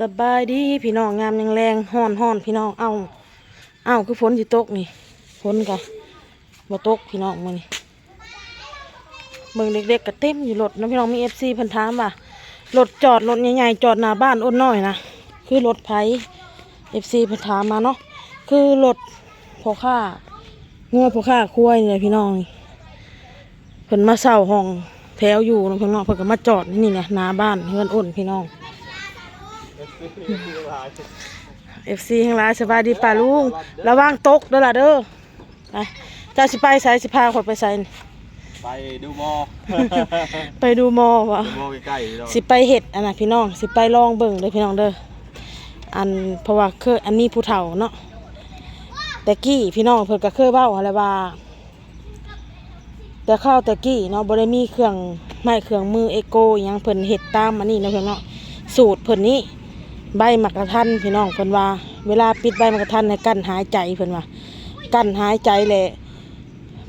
สบายดีพี่น้องงามยังแรงห้อนห้อนพี่น้องเอาเอาคือฝนสิตกนี่ฝนกะบ่ตกพี่น้องมือนี้เบิ่งเด็กๆก็เต็มอยู่รถนะพี่น้องมี FC เพิ่นถามว่ารถจอดรถใหญ่ๆจอดหน้าบ้านอ้นน้อยนะคือรถไผ FC เพิ่นถามมาเนาะคือรถพอค้างัวพอค้าควายนี่แหละพี่น้องเพิ่นมาเช่าห้องแถวอยู่เนะพี่น้องเพิ่นก็มาจอดนี่เนี่ยหน้าบ้านเฮือนอ้นพี่น้อง เอฟซีทั้งหลายสบายดีป่าลุงระวังตกเด้อล่ะเด้อไปเจ้าสิไปใส่สิพาคนไปใส่นี่ไปดูหมอ ไปดูหมอวะดูหมอใกล้ๆเราสิไปเห็ดอันน่ะพี่น้องสิไปลองเบิ่งเด้อพี่น้องเด้ออันเพราะว่าเคยอันนี้ผู้เฒ่าเนาะแต่กี้พี่น้องเพิ่นก็เคยเว้าอะไรว่าแต่ข้าวแต่กี้เนาะบ่ได้มีเครื่องไม้เครื่องมือเอโกอิหยังเพิ่นเฮ็ดตามอันนี้เนาะเพิ่นเนาะสูตรเพิ่นนี้ ใบมักกะทันพี่น้องเพิ่นว่า เวลาปิดใบมักกะทันให้กั้นหายใจเพิ่นว่ากั้นหายใจแหละ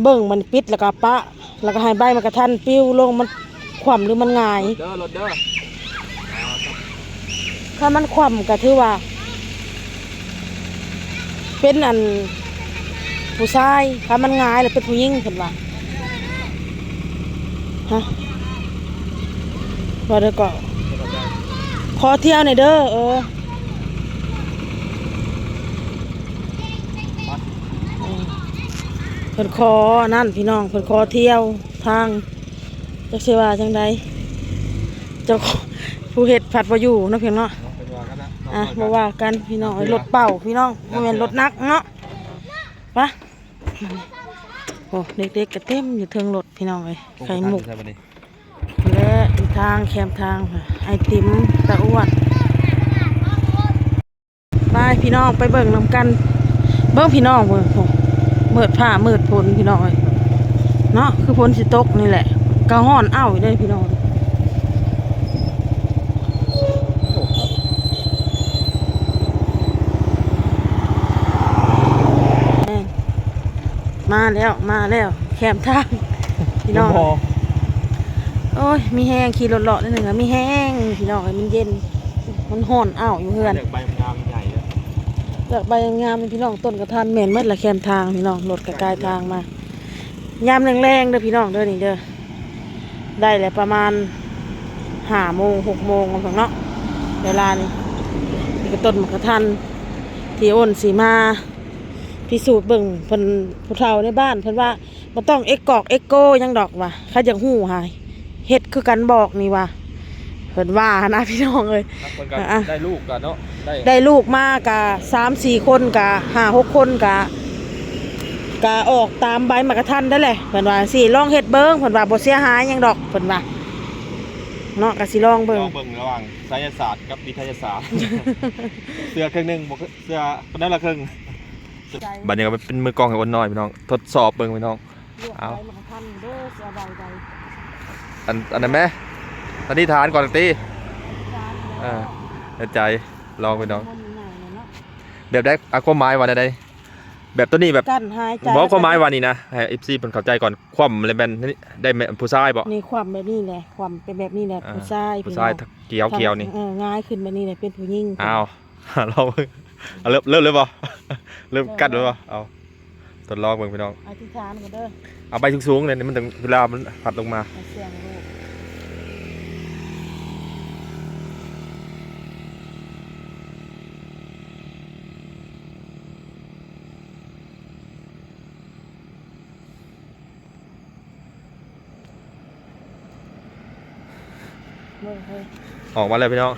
เบิ่งมันปิดแล้วก็ปะ แล้วก็ให้ใบมักกะทันปิ้วลงมันคว่ำหรือมันงายเด้อรถเด้อถ้ามันคว่ำก็ถือว่า เป็นอันผู้ชายถ้ามันงายแล้วเป็นผู้หญิงเพิ่นว่าฮะว่าเด้อก็ อเที่ยวหน่อยเด้อเออเออเพิ่นขอนั่นพี่น้องเพิ่นขอเที่ยวทางจักสิว่าจังใดเจ้าของผู้เฮ็ดผัดบ่อยู่เนาะเพียงเนาะเป็นว่ากันนะอะมาว่ากันพี่น้องไอ้รถเป่าพี่น้องบ่แม่นรถนักเนาะไปะโอ้เด็กๆก็เต็มอยู่เทิงรถพี่น้องเอ้ยไข่หมุกใช่ปะนี่และอีกทางแคมทางค่ะ ไอติมตะอ้วนไปพี่น้องไปเบิ่งน้ำกัน เบิ่งพี่น้องเบิ่งโอ้มืดผ้ามืดฝนพี่น้องเอ้ยเนาะคือฝนสิตกนี่แหละกระห้อนอ้าวอยู่เด้พี่น้องมาแล้วมาแล้วแคมทางพี่น้อง โอ้ย มีแห้งขี่รถเลาะนิดหนึ่งอะมีแห้งพี่น้องเอ้ยมันเย็น มันห่อนอ้าวอยู่เฮือนเลือกใบมันงามใหญ่เลยเลือกใบงามๆพี่น้องต้นกระทานแม่นเมื่อละแคมทางพี่น้องรถกระกายทางมายามแรงๆเด้อพี่น้องเด้อนี่เด้อได้แหละประมาณห้าโมงหกโมงของเนาะเวลานี่นี่ก็ต้นมะกระทันที่อ้นสีมาพิสูจน์เบิ่งเพิ่นผู้เฒ่าในบ้านเพิ่นว่าบ่ต้องเอ็กกอกเอ็กโกหยังดอกว่ะเขาจังหู้หาย เฮ็ดคือกันบอกนี่ว่ะเพิ่นว่านะพี่น้องเอ้ยนักคนกันอะ ได้ลูกกันเนาะได้ได้ลูกมากกะสามสี่คนกะห้าหกคนกะกะออกตามใบมากระทันได้เลยเพิ่นว่าสิลองเฮ็ดเบิ้งเพิ่นว่าบ่เสียหายหยังดอกเพิ่นว่าเนาะกะสิลองเบิ้งลองเบิ่งระหว่างไสยศาสตร์กับวิทยาศาสตร์ เสือครึ่งหนึงบ่คือเสือคนนั้นละครึ่งบัดนี้ก็เป็นมือกล้องให้คนน้อยพี่น้อง ทดสอบเบิ่งพี่น้องเอาใบมากระทันเด้อเสียใบใด อันอันนั้นแม่ตอนนี้ทานก่อนตีเออในใจลองพี่น้องมันง่ายเลยเนาะแบบได้อะความหมายว่าใดๆแบบตัวนี้แบบกั้นหายใจบอกความหมายว่านี่นะให้ FC เพิ่นเข้าใจก่อนความเลยแม่นนี่ได้แม่นผู้ชายบ่นี่ความแบบนี้แหละความเป็นแบบนี้แหละอ่าผู้ชายผู้พี่ชายน้องเกียวเกียวนี่เออง่ายขึ้นแบบนี้แหละเป็นผู้หญิงอ้าวลองเบิ่งเอาเริ่มเริ่มเลยบ่เริ่มกัดเลยบ่เอาทดลองเบิ่งพี่น้องอธิษฐานกันเด้อเอาไปสูงๆเลยนี่มันถึงเวลามันพัดลงมาให้เสียงลูกเบิ่งเฮ้ย ออกมาเลยพี่น้อง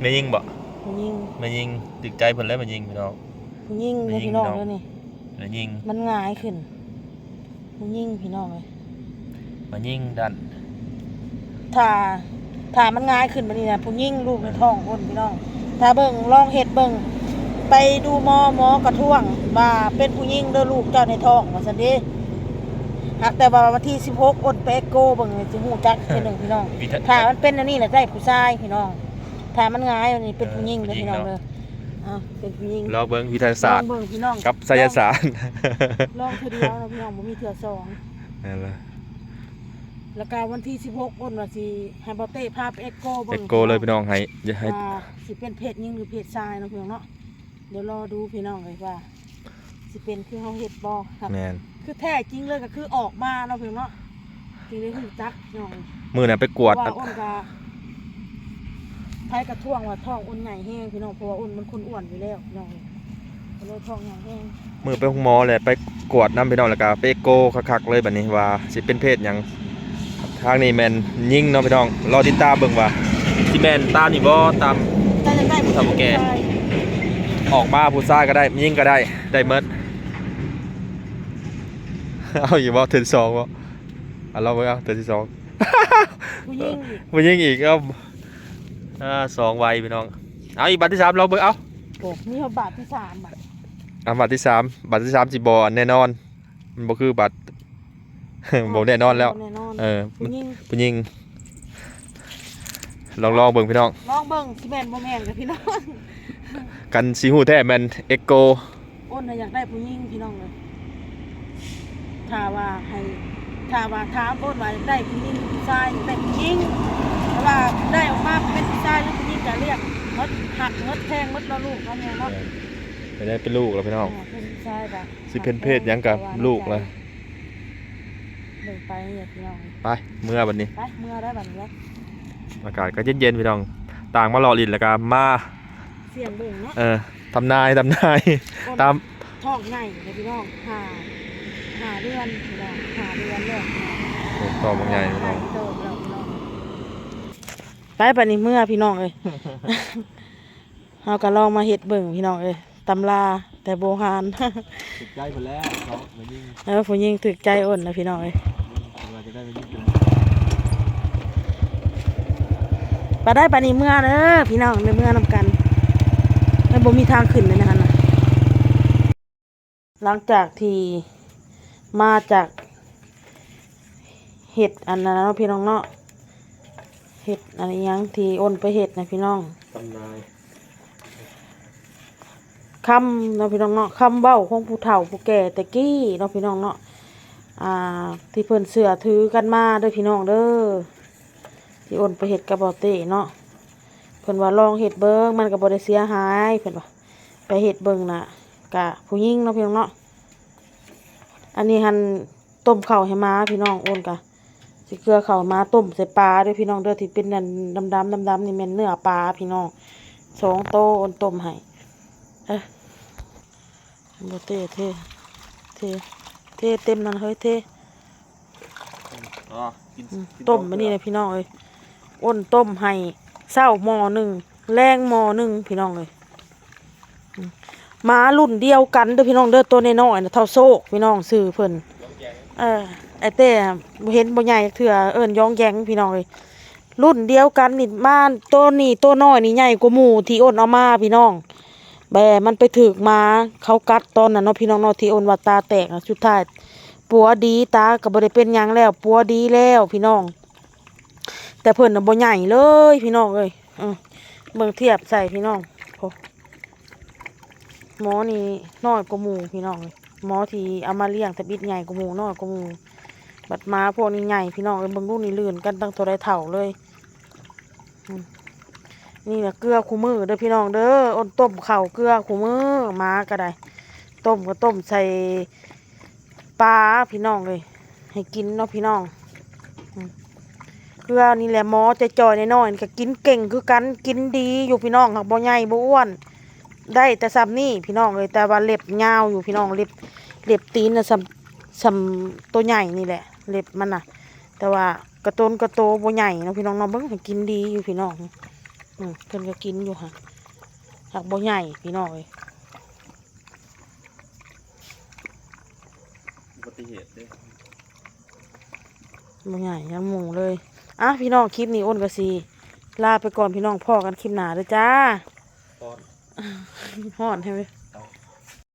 ไม่ยิงบ่ผู้หญิงไม่ยิงติดใจเพิ่นแล้วมันยิงพี่น้องผู้หญิงผู้เลยหญิงพี่น้องพี่น้องเลยนี่ไม่ยิงมันง่ายขึ้นผู้หญิงพี่น้องเลยมันยิงดันถ้าถ้ามันง่ายขึ้นแบบนี้นะผู้หญิงลูกในท้องคนพี่น้อง ถ้าเบิ่งลองเฮ็ดเบิ่งไปดูหมอหมอกระท่วงว่าเป็นผู้หญิงเด้อลูกเจ้าในท้องว่าซั่นเด้ หากแต่ว่าวันที่16อดไปเอ็กโกเบิ่งสิฮู้จักเทื่อหนึงพี่น้อง วิทยถ้ามันเป็นอันนี้แหละได้ผู้ชายพี่น้อง ถ้ามันง่ายอันนี้เป็นผู้หญิงเออเด้อพี่น้องผู้หญิงเด้อเนาะอ้าวเป็นผู้หญิงลองเบิ่งวิทยาศาสตร์ลองเบิ่งพี่น้องกับไสยศาสตร์ลองเทื่อเดียวนะพี่น้องบ่มีเทื่อสอง นั่นแหละแล้วก็วันที่ 16อ้นว่าสิให้บ่เต้พาไปเอ็กโกเอ็เบิ่งกโกเลยพี่น้องให้อย่าให้ว่าสิเป็นเพศหญิงหรือเพศชายเนาะพี่น้องเนาะ เดี๋ยวรอดูพี่น้องเลยว่า สิเป็นคือเฮาเฮ็ดบ่ครับแมนคือแท้จริงเลยก็คือออกมาเนาะพี่น้องเนาะจริงได้ฮู้จักพี่น้องมือน่ะไปกวดเพราะว่าอ้นก็ไผกระท่วงว่าท้องอ้นใหญ่แห้งพี่น้องเพราะว่าอ้นมันคนอ้วนอยู่แล้วพี่น้องก็เลยท้องใหญ่แห้งมือไปห้องหมอแหละไปกวดน้ำพี่น้องแล้วก็ไปเอ็กโกคักๆเลยบัดนี้ว่าสิเป็นเพศหยังทางนี้แมนยิงเนาะพี่น้องรอติดตามเบิ่งว่าสิแมนตามนี่บ่ตาม ถ้าจะได้ผู้ทำโอเคชาย ออกมาผู้ชายก็ได้ยิงก็ได้ได้เมดเอาอยู่บ่เทิร์นสองบ่เอาเราไปเอาเทิร์นที่สองผู้หญิงอีกมายิงอีกเอาอ่าสองใบพี่น้องเอาอีกบัตรที่สามเราเบิ่งเอาโอ้มีเขาบาทที่สามบาทเอาบัตรที่สามบัตรที่สามสิบอแน่นอน มันบ่คือบัตรบ่แน่นอนแล้วแน่นอนเออผู้หญิงผู้ยิงลองลองเบิ่งพี่น้องลองเบิ่งสิแม่นบ่แม่นกับพี่น้อง กันสีหูแท้แมนเอ็กโกอ้นน่ะอยากได้ผู้หญิงพี่น้องเลยถ้าว่าให้ถ้าว่าถามอ้นว่าอยากได้ผู้หญิงผู้ชายอยากได้ผู้หญิงแต่ว่าได้ออกมาเป็นผู้ชายหรือผู้หญิงจะเรียกมดหักมดแทงมดละลูกเขาเนี่ยเนาะไม่ได้เป็นลูกแล้วพี่น้องเป็นผู้ชายแบบสิเป็นเพศหยังกับลูกเลยเดินไปเนี่ยพี่น้องไปเมื่อวันนี้ไปเมื่อได้แบบนี้อากาศก็เย็นๆพี่น้อง ต่างมารอลินแล้วก็มา เสียงเบิ่งเนาะเออทำนายทำนายอ้นตามท้องใหญ่เลยพี่น้องหาหาเดือนพี่น้องหาเดือนเลยโอ้ต่อบางใหญ่พี่น้องเติมแล้วพี่น้องไปปานนี้เมื่อพี่น้องเอ้ยเฮาก็ลองมาเฮ็ดเบิ่งพี่น้องเอ้ยตำราแต่โบราณติดใจไปแล้วเขามายิงเออผู้หญิงถึกใจอ่อนนะพี่น้องเอ้ยเราจะได้มายิงกันปาได้ปานนี้เมื่อเด้อพี่น้องในเมื่อนำกัน แล้วบ่มีทางขึ้นเลยนะคะน่ะหลังจากที่มาจากเห็ดอันนั้นเนาะพี่น้องเนาะเห็ดอันนี้ยังที่อ้นไปเห็ดนะพี่น้องทำนายคำเนาะพี่น้องเนาะคำเบ้าของผู้เฒ่าผู้แก่แต่กี้เนาะพี่น้องเนาะอ่าที่เพิ่นเสือถือกันมาเด้อพี่น้องเด้อที่อ้นไปเห็ดกระบอกเต้เนาะเพิ่นว่าลองเห็ดเบิ้งมันก็บ่ได้เสียหายเพิ่นว่าไปเห็ดเบิ้งน่ะกะผู้หญิงเนาะพี่น้องเนาะอันนี้หันต้มข้าวให้ม้าพี่น้องอ้นกะสิเกลือข้าวม้าต้มใส่ปลาเด้วยพี่น้องเด้อที่เป็นนั่นดำๆดำๆนี่แม่นเนื้อปลาพี่น้องสองโตอ้นต้มให้เอ้ยบ่เทเทเทเทเต็มนั่นเฮ้ยเทอ๋อกินอืมต้มมานี่เลยพี่น้องเอ้ยอ้นต้มให้ เศร้าหมอหนึ่งแรงหมอหนึ่งพี่น้องเอ้ยมหมารุ่นเดียวกันเด้อพี่น้องเด้อตัวน้อยๆนะเท่าโซกพี่น้องซื้อเพิ่นเออไอเต้เห็นบ่ใหญ่เถื่อเอิ้นยองแยงพี่น้องเอ้ยรุ่นเดียวกันนี่มาตัวนี้ตัวน้อยนี่ใหญ่กว่าหมูที่อ้นเอามาพี่น้อง แบมันไปถึกมาเขากัดตอนนั้นเนาะพี่น้องเนาะที่โอนว่าตาแตกนะสุดท้ายปัวดีตาก็บ่ได้เป็นยังแล้วปัวดีแล้วพี่น้อง แต่เพิ่นน่ะบ่ใหญ่เลยพี่น้องเอ้ยเออเบิ่งเทียบใส่พี่น้องโหหมอนี่น้อยกว่าหมูพี่น้องเอ้ยหมอที่เอามาเลี้ยงแต่บิดใหญ่กว่าหมูน้อยกว่าหมูบัดมาพวกนี้ใหญ่พี่น้องเอ้ยเบิ่งลูกนี่ลื่นกันตั้งตัวได้เท่าเลยนี่แหละเกลือคู่มือเด้อพี่น้องเด้ออ้นต้มเข้าวเกลือคู่มือหมาก็ได้ต้มก็ต้มใส่ปลาพี่น้องเลย ให้กินเนาะพี่น้อง เกลือนี่แหละหมอจะจอยๆน้อยๆนี่ก็กินเก่งคือกันกินดีอยู่พี่น้องหักบ่ใหญ่บ่อ้วน ได้แต่ซ้ำนี่พี่น้องเลยแต่ว่าเล็บยาวอยู่พี่น้องเล็บเล็บตีนน่ะซ้ำซ้ำตัวใหญ่นี่แหละ เล็บมันน่ะ แต่ว่ากระโตนกระโตบ่ใหญ่เนาะพี่น้องเนาะเบิ่งให้กินดีอยู่พี่น้องอืมเพิ่นก็กินอยู่ค่ะหักบ่ใหญ่พี่น้องเอ้ยอุบัติเหตุเด้บ่ใหญ่ยังหมูเลย อะพี่น้องคลิปนี้อ้นก็สิลาไปก่อนพี่น้องพ่อกันคลิปหน้าเด้อจ้าตอนฮ้อนใช่ไหม